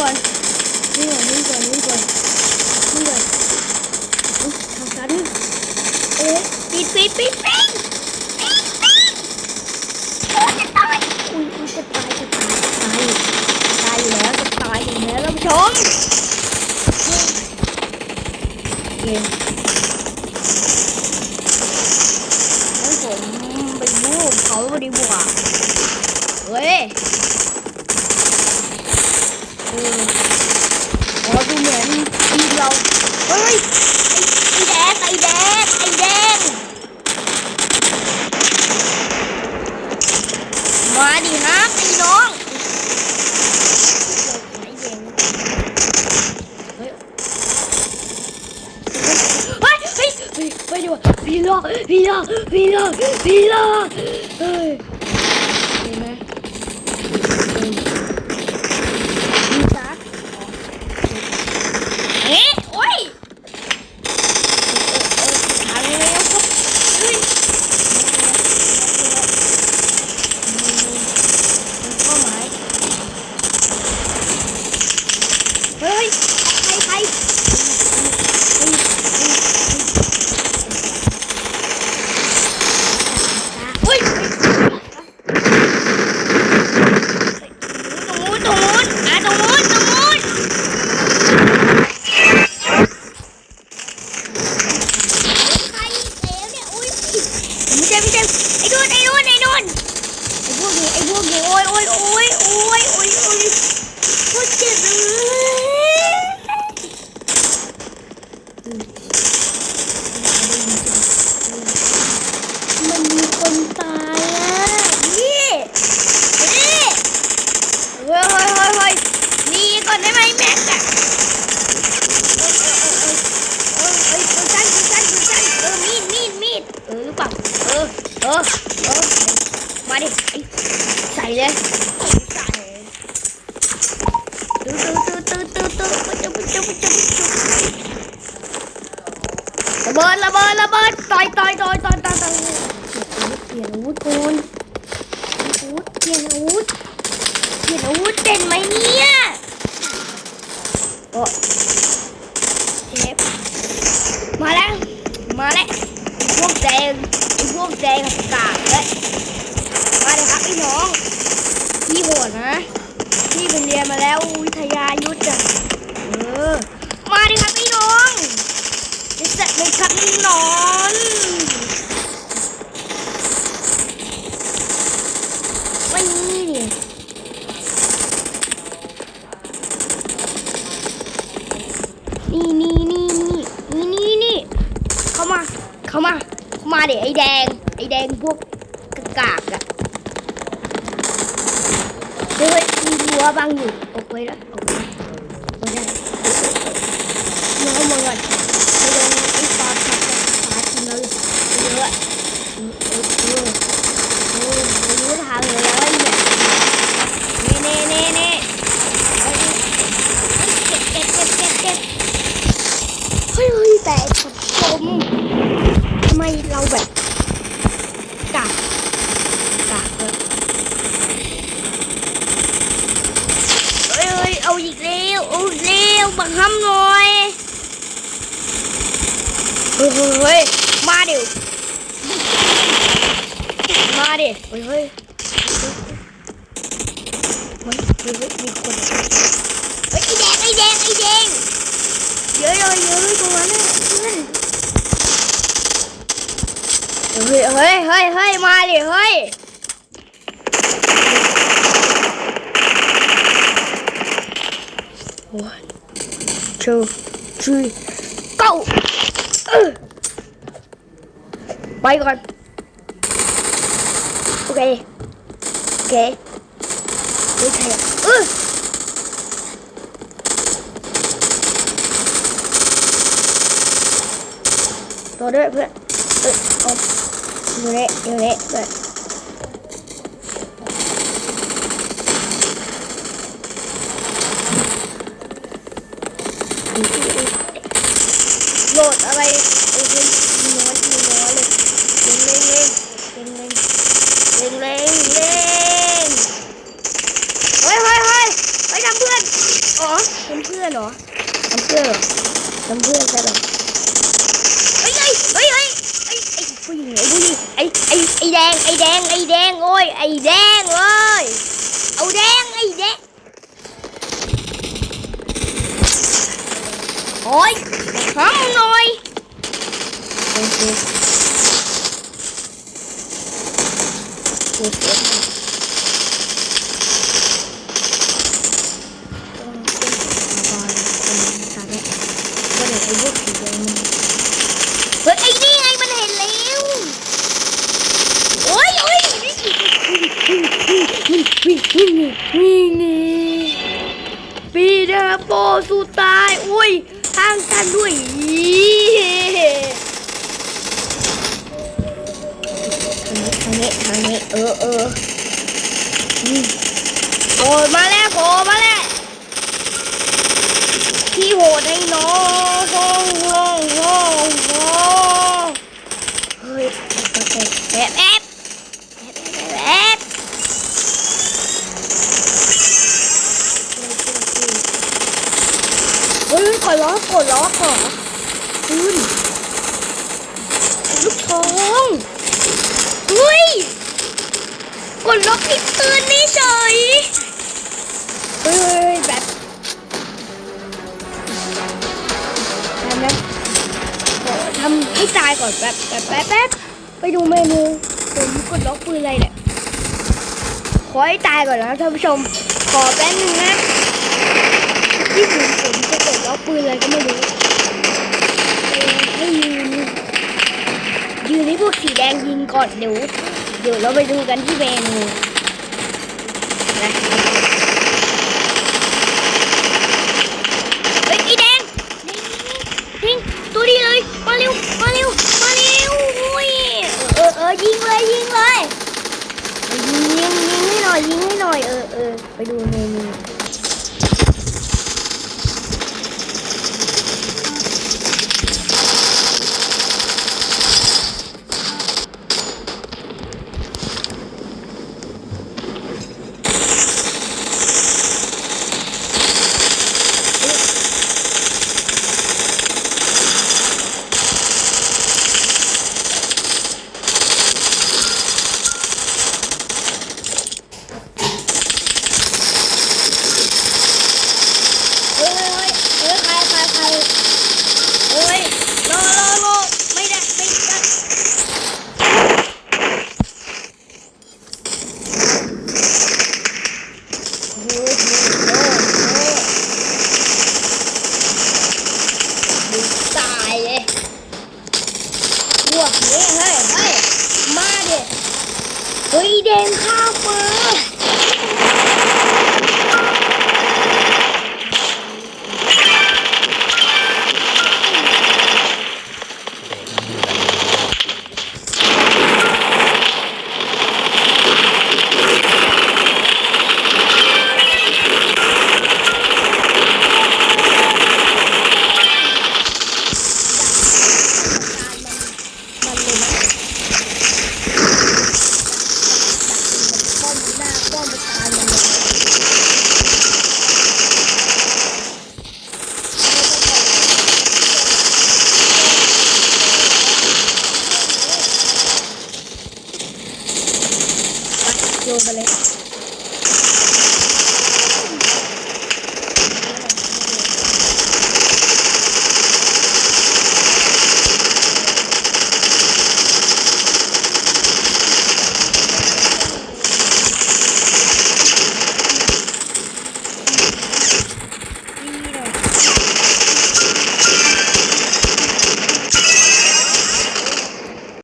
ก่อนวิ่งก่อนวิ่งก่อนวิ่งก่อนวิ่งก่อนวิ่ก่อนทางซ้ายนี่เอ๊ะปิดปิดปิดปิดปิดปิดโอ้จะตายอุ้ยจะตายจะตายตายตายอยู่แล้วจะตายอยู่แล้วท่านผู้ชมเย้งั้นผมไปบูบเขาดีกว่าเฮ้ย ยไอ้ไอ้แดงไอ้แดงไอ้แดงมาดิฮะตีน้องไอ้แดงเฮ้ยเฮ้ยเฮ้ยเฮ้ยไปดีกว่าพี่ลอกพี่ลอกพี่ลอกพี่ลอกเฮ้ยเห็นไหมเออมีซัก เอ๊ะโอ้ยทางแล้วครับเฮ้ยเป้าหมายเฮ้ยใครใครเฮ้ยตรงนู้นตรงนู้นอะตรงนู้นตรงนู้น ใครเอ๋เนี่ยอุ้ยไม่ใช่ไม่ใช่ไอ้นู่นไอ้นู่นไอ้นู่นไอ้พว กนี้ไอ้พวกนี้โอ้ยโอ้ยโอ้ยโอ้ยโอ้ยโอ้ยโคตรเจ็บเลยมันมีคนตายอะนี่นี่เฮ้ยเฮ้ยเฮ้ยเฮ้ยนีก่อนได้ไหมแม็กอะเออเออเออปืนสั้นปืนสั้นปืนสั้นเออมีดมีดมีดเออหรือเปล่าเออเออเออมาดิ ไอ้ใส่เลยใส่ตื้อตื้อตื้อตื้อตื้อตื้อปุ๊บจุ๊บปุ๊บจุ๊บปุ๊บจุ๊บระเบิดระเบิดระเบิดต่อยต่อยต่อยต่อยต่อยต่อยเปลี่ยนอาวุธก่อนอาวุธเปลี่ยนอาวุธเปลี่ยนอาวุธเป็นไหมเนี่ยโอ้เชฟมาแล้วมาแล้วไอ้พวกแดงไอ้พวกแดงกากเลย มาเลยครับพี่น้องพี่โหดนะพี่ไปเรียนมาแล้ววิทยายุทธ์อะเออมาดิครับพี่น้องจะเสร็จไหมครับพี่น้องวันนี้ดินี่นี่นี่นี่นี่นี่นี่เข้ามาเข้ามาเข้ามาเดี๋ยวไอ้แดงไอ้แดงพวกากๆอะเฮ้ ยมีรั้วบังอยู่ออกไปแล้วออกไปไม่ได้มอเมื่อก่อนไปโดนไอ้ปลาผัดปลากินเลยเยอะเออเออเออเออไม่รู้ทางเลยแล้วไอ้เนี่ยเน่เน่เน่เน่เฮ้ยเก็บเก็บเก็บเก็บเก็บเฮ้ยเฮ้ยแต่ผมทำไมเราแบบ leo bằng hâm rồi. Ôi ôi ôi ma điều. Ma đi ôi ôi. Mấy mấy mấy mấy con này ấy đi đen đi đen đi đen dưới rồi dưới mấy con này ôi ôi ôi ôi ma đi ôi. What? two, three, go! Ừ. Bay okay, okay, okay, Đi thầy. Ừ. Rồi đấy, bạn. Ừ, ông. Rồi đấy, rồi đấy. โหลดอะไรไอ้เป็นน้อยทีน้อยเลยเล่นเล่นเล่นเล่นเล่นเล่นเฮ้ยเฮ้ยเฮ้ยไปทำเพื่อนอ๋อทำเพื่อนเหรอทำเพื่อนทำเพื่อนใช่ไหมไอ้ไอ้ญไอ้ไอ้ไอ้ไอ้แดงไอ้แดงไอ้แดงโอ้ยไอ้แดงเอ้ยเอาแดงไอ้แดง โอ้ยทำหน่อยโอเคโอเคต้องเป็นสาบานคนทางนี้ก็เดี๋ยวไอ้พวกสีแดงมันเฮ้ยไอ้นี่ไงมันเห็นแล้วโอ้ยโอ้ยนี่นี่นี่นี่ปีเดอร์โปสู้ตายอุ้ ยทางกันด้วยทางนี้ทางนี้เออเออโอ้ยมาแล้วโผล่มาแล้วพี่โหดไอ้น้องโอ้โหโอ้โหเฮ้ยแอบแอบแอบแอบเฮ้ยกด ล้อกดล้อก่อปืนลูกทองเฮ้ยกดล็อกที่ปืนนี่เฉยเฮ้ยแบบแบบนะขอทำให้ตายก่อนแบบแบบแป๊บแป๊บไปดูเมนูผมกดล็อกปืนอะไรเนี่ยขอให้ตายก่อนนะท่านผู้ชม ขอแป๊บนึงนะ ที่ผมผมจะกดล็อกปืนอะไรก็ไม่รู้เออให้ยืนยืนให้พวกสีแดงยิงก่อนเดี๋ยวเดี๋ยวเราไปดูกันที่เมนูนะเฮ้ยไอ้แดงนี่นี่ตัวดีเลยมาเร็วมาเร็วมาเร็วอุ้ยเออเออเออยิงเลยยิงเลยยิงยิงยิงให้หน่อยยิงให้หน่อยเออเออไปดูเมนู เฮ้ยเฮ้ยเฮ้ยใครใครใครเฮ้ยรอรอรอไม่ได้ไม่ได้โอ้โหโอ้โหดูตายเลยพวกนี้เฮ้ยเฮ้ยมาดิ เฮ้ยแดงข้าวฟ้า